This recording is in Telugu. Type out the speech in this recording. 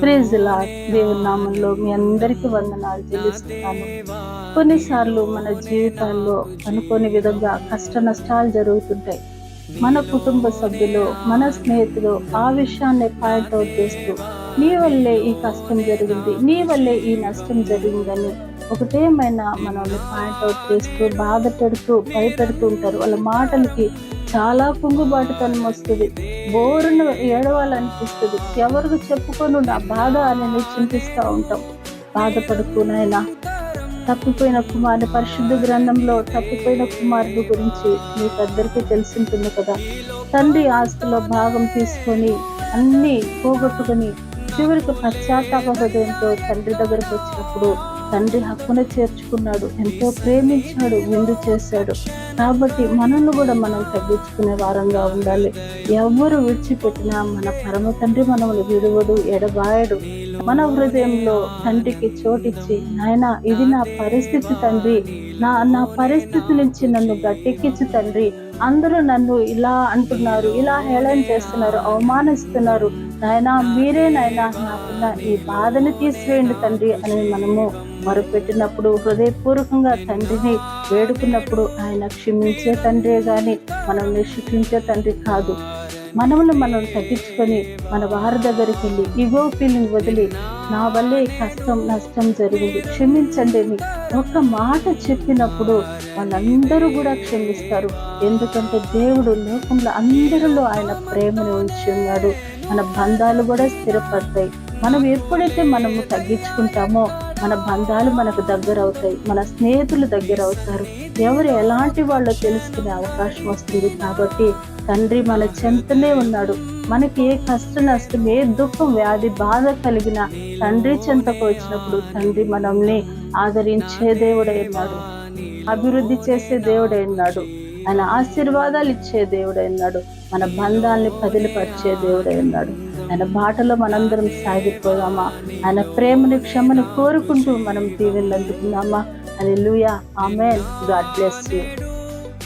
ప్రేజ్ లాడ్ దేవుని నామంలో మీ అందరికీ వందనాలు తెలుస్తున్నాను కొన్నిసార్లు మన జీవితాల్లో అనుకోని విధంగా కష్ట నష్టాలు జరుగుతుంటాయి. మన కుటుంబ సభ్యులు మన స్నేహితులు ఆ విషయాన్ని పాయింట్ అవుట్ చేస్తూ నీ వల్లే ఈ కష్టం జరిగింది నీ వల్లే ఈ నష్టం జరిగిందని ఒకటేమైనా మనల్ని పాయింట్ అవుట్ చేస్తూ బాధ పెడుతూ భయపెడుతూ ఉంటారు. వాళ్ళ మాటలకి చాలా కుంగుబాటుతనం వస్తుంది. బోరును ఏడవాలనిపిస్తుంది. ఎవరికి చెప్పుకొని నా బాధ అని చింతిస్తూ ఉంటాం. బాధపడుకునేలా తప్పిపోయిన కుమారుడు పరిశుద్ధ గ్రంథంలో తప్పిపోయిన కుమారుడు గురించి మీకు అందరికీ తెలిసి ఉంటుంది కదా. తండ్రి ఆస్తిలో భాగం తీసుకొని అన్నీ పోగొట్టుకొని చివరికి పశ్చాత్తాప హృదయంతో తండ్రి దగ్గరకు వచ్చినప్పుడు తండ్రి హక్కున చేర్చుకున్నాడు ఎంతో ప్రేమించాడు విందు చేశాడు. కాబట్టి మనల్ని కూడా మనం తగ్గించుకునే వారంగా ఉండాలి. ఎవరు విడిచిపెట్టినా మన పరమ తండ్రి మనల్ని విడువడు ఎడబాయడు. మన హృదయంలో తండ్రికి చోటిచ్చి నాయన ఇది నా పరిస్థితి తండ్రి. నా నా పరిస్థితి నుంచి నన్ను గట్టెక్కించు తండ్రి. అందరూ నన్ను ఇలా అంటున్నారు ఇలా హేళన చేస్తున్నారు అవమానిస్తున్నారు. నాయన మీరే నాయన నాకున్న ఈ బాధని తీసివేయండి తండ్రి అని మనము మొరపెట్టినప్పుడు హృదయపూర్వకంగా తండ్రిని వేడుకున్నప్పుడు ఆయన క్షమించే తండ్రే కానీ మనం శిక్షించే తండ్రి కాదు. మనమును మనం తగ్గించుకొని మన వారి దగ్గరికి వెళ్ళి ఇగో ఫీలింగ్ వదిలి నా వల్లే కష్టం నష్టం జరిగింది. క్షమించండి అని ఒక మాట చెప్పినప్పుడు వాళ్ళందరూ కూడా క్షమిస్తారు. ఎందుకంటే దేవుడు లోకంలో అందరిలో ఆయన ప్రేమను ఉంచి ఉన్నాడు. మన బంధాలు కూడా స్థిరపడతాయి. మనం ఎప్పుడైతే మనము తగ్గించుకుంటామో మన బంధాలు మనకు దగ్గర అవుతాయి. మన స్నేహితులు దగ్గర అవుతారు. ఎవరు ఎలాంటి వాళ్ళో తెలుసుకునే అవకాశం వస్తుంది కాబట్టి తండ్రి మన చెంతనే ఉన్నాడు. మనకి ఏ కష్ట నష్టం ఏ దుఃఖం వ్యాధి బాధ కలిగిన తండ్రి చెంతకు వచ్చినప్పుడు తండ్రి మనల్ని ఆదరించే దేవుడైనాడు అభివృద్ధి చేసే దేవుడైనాడు ఆయన ఆశీర్వాదాలు ఇచ్చే దేవుడై ఉన్నాడు మన బంధాల్ని పదిలిపరిచే దేవుడై ఉన్నాడు ఆయన బాటలో మనందరం సాగిపోదామా? ఆయన ప్రేమని క్షమను కోరుకుంటూ మనం దీవెనలు అందుకున్నామా అని లూయా ఆమె గాడ్ బ్లెస్ యూ